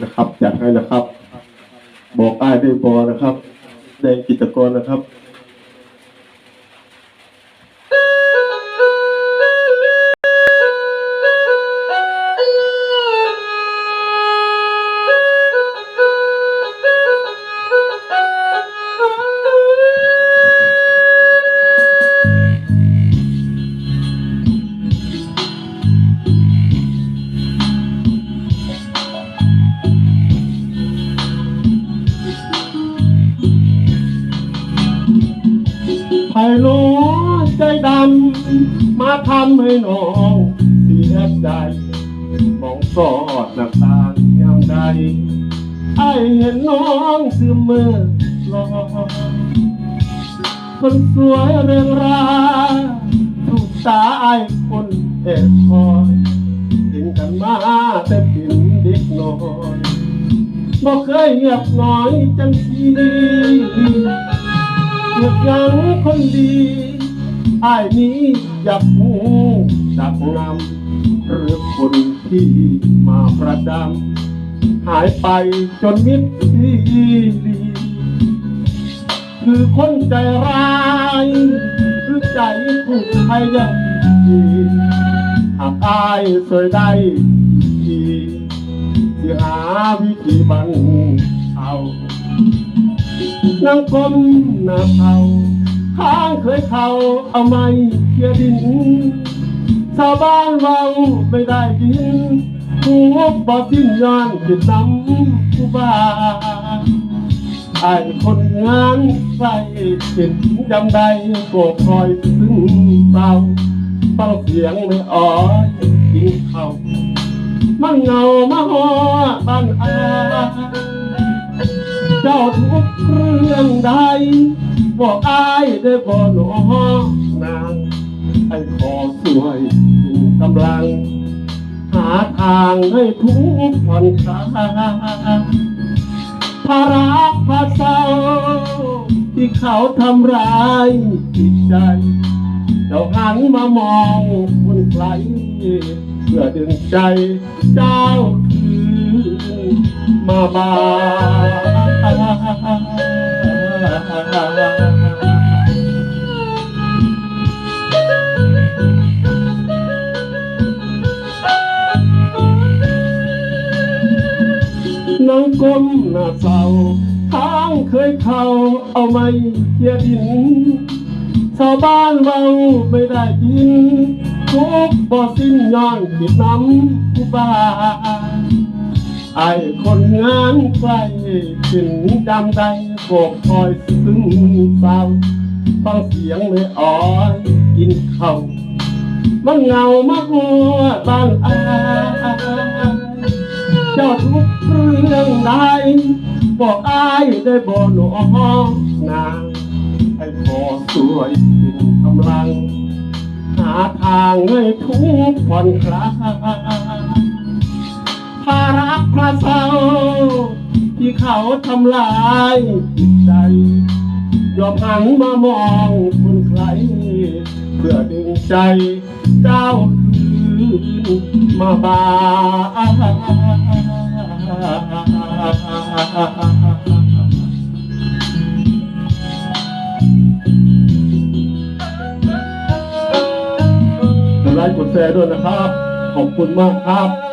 นะครับจัดให้นะครับ บอกอ้ายได้บอนะครับ ในกิจกรนะครับ ไผ่หลวงใจดำมาทำให้น้องเสียใจมองสอดหน้าตางยามใดไอเห็นน้องซึมมือลอยคนสวยเรื่องราถูกตาไอคนเอ็ดคอยเห็นกันมาแต่เป็นเด็กน้อยบ่เคยเงียบน้อยจังสี เกือบยังคนดีไอ้ายนี้อยากหูจักนำหรือคนที่มาประจำหายไปจนมิดทีลีคือคนใจร้ายหรือใจผู้พยายามดีหากอายสวยได้ทีที่หาวิธีบังเอา นางกลมหน้าเขาข้างเคยเขาเอาไม้เคียดิน ชาวบ้านเราไม่ได้ยินหัวบอสิ้นย้อนจิตน้ำผู้บ้าไอ้คนงานใส่เห็นจำได้โกรธคอยซึ้งเศร้าฟังเสียงไม่อ่อยกินเขามันเงามาหอบ้านอาเจ้าทุก รื่องใดบอกอายได้บ่หนอนางไอ้ขอช่วยเป็นกำลัง หาทางให้ทุกผ่อนคลายภาระภาเศร้าที่เขาทำร้ายจิตใจเจ้าหันมามองคนไกลเพื่อดึงใจเจ้าคืนมาบ้า น้องก้มหน้าเศร้าทางเคยเข้าเอาไม่เกียดิน ชาวบ้านเราไม่ได้ยินทุกบ่สิ้นย้อนติดน้ำผู้บ้าไอ้คนงานใกล้ขึ้นจำได้โกกคอยซึ้งเศร้าฟังเสียงไม่อ่อยกินข้าวมันเงามาหัวบ้านอาเจ้าทุก เรื่องใดบอกอายได้บ่หนอนางไอ้ขอสวยเป็นกำลัง หาทางให้ทุกผ่อนคลายภาระพระเศร้าที่เขาทำลายจิตใจยอมหันมามองคนใคร เพื่อดึงใจเจ้าคืนมาบา ไลค์กดแชร์ด้วยนะครับ ขอบคุณมากครับ